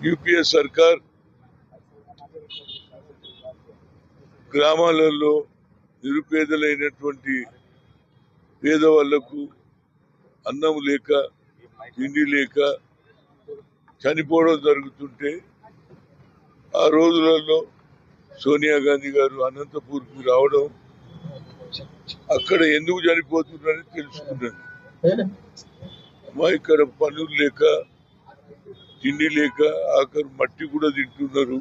UPA సర్కార్ గ్రామాలలో నిరుపేదలైనటువంటి పేదవాళ్ళకు అన్నం లేక తిండి లేక చనిపోవడం జరుగుతుంటే ఆ రోజులలో సోనియా గాంధీ గారు అనంతపూర్కి రావడం అక్కడ ఎందుకు చనిపోతున్నారని తెలుసుకున్నాను. మా ఇక్కడ పనులు లేక తిండి లేక ఆఖరు మట్టి కూడా తింటున్నారు.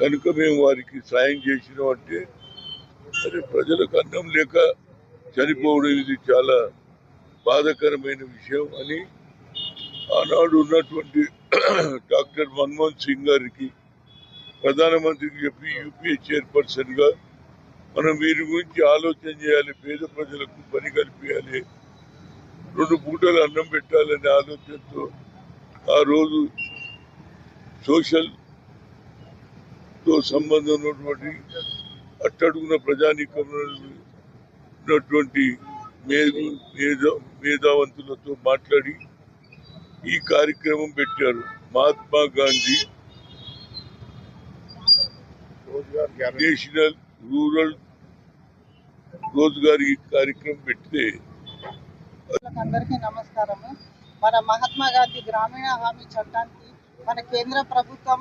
కనుక మేము వారికి సాయం చేసినాం అంటే అరే ప్రజలకు అన్నం లేక చనిపోవడం ఇది చాలా బాధాకరమైన విషయం అని ఆనాడు ఉన్నటువంటి డాక్టర్ మన్మోహన్ సింగ్ గారికి ప్రధానమంత్రికి చెప్పి యూపీఏ చైర్పర్సన్గా మనం వీరి గురించి ఆలోచన చేయాలి పేద ప్రజలకు పని కల్పించాలి రెండు పూటలు అన్నం పెట్టాలనే ఆలోచనతో ఆ రోజు సోషల్తో సంబంధం ఉన్నటువంటి అట్టడుగున ప్రజానీకమైనటువంటి మేధు మేధా మేధావంతులతో మాట్లాడి ఈ కార్యక్రమం పెట్టారు. మహాత్మా గాంధీ నేషనల్ రూరల్ రోజుగారి కార్యక్రమం పెడితే అందరికీ నమస్కారము. మన మహాత్మా గాంధీ గ్రామీణ హామీ చట్టానికి మన కేంద్ర ప్రభుత్వం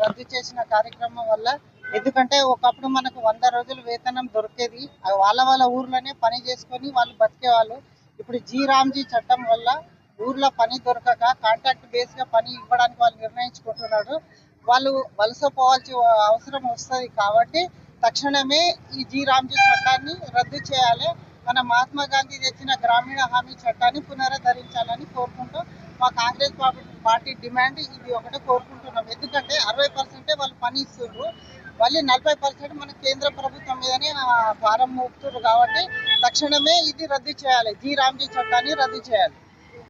రద్దు చేసిన కార్యక్రమం వల్ల ఎందుకంటే ఒకప్పుడు మనకు వంద రోజులు వేతనం దొరికేది. వాళ్ళ వాళ్ళ ఊర్లోనే పని చేసుకొని వాళ్ళు బతికేవాళ్ళు. ఇప్పుడు జీ రామ్జీ చట్టం వల్ల ఊర్లో పని దొరకక కాంట్రాక్ట్ బేస్గా పని ఇవ్వడానికి వాళ్ళు నిర్ణయించుకుంటున్నారు వాళ్ళు వలస పోవాల్సి అవసరం వస్తుంది కాబట్టి తక్షణమే ఈ జీ రామ్జీ చట్టాన్ని రద్దు చేయాలి. మన మహాత్మా గాంధీ తెచ్చిన గ్రామీణ హామీ చట్టాన్ని పునరుద్ధరించాలని కోరుకుంటూ మా కాంగ్రెస్ పార్టీ- పార్టీ డిమాండ్ ఇది ఒకటే కోరుకుంటున్నాం. ఎందుకంటే అరవై పర్సెంటే వాళ్ళు పని ఇస్తున్నారు మళ్ళీ నలభై పర్సెంట్ మన కేంద్ర ప్రభుత్వం మీదనే భారం మోపుతున్నారు కాబట్టి తక్షణమే ఇది రద్దు చేయాలి. జీ రామ్జీ చట్టాన్ని రద్దు చేయాలి.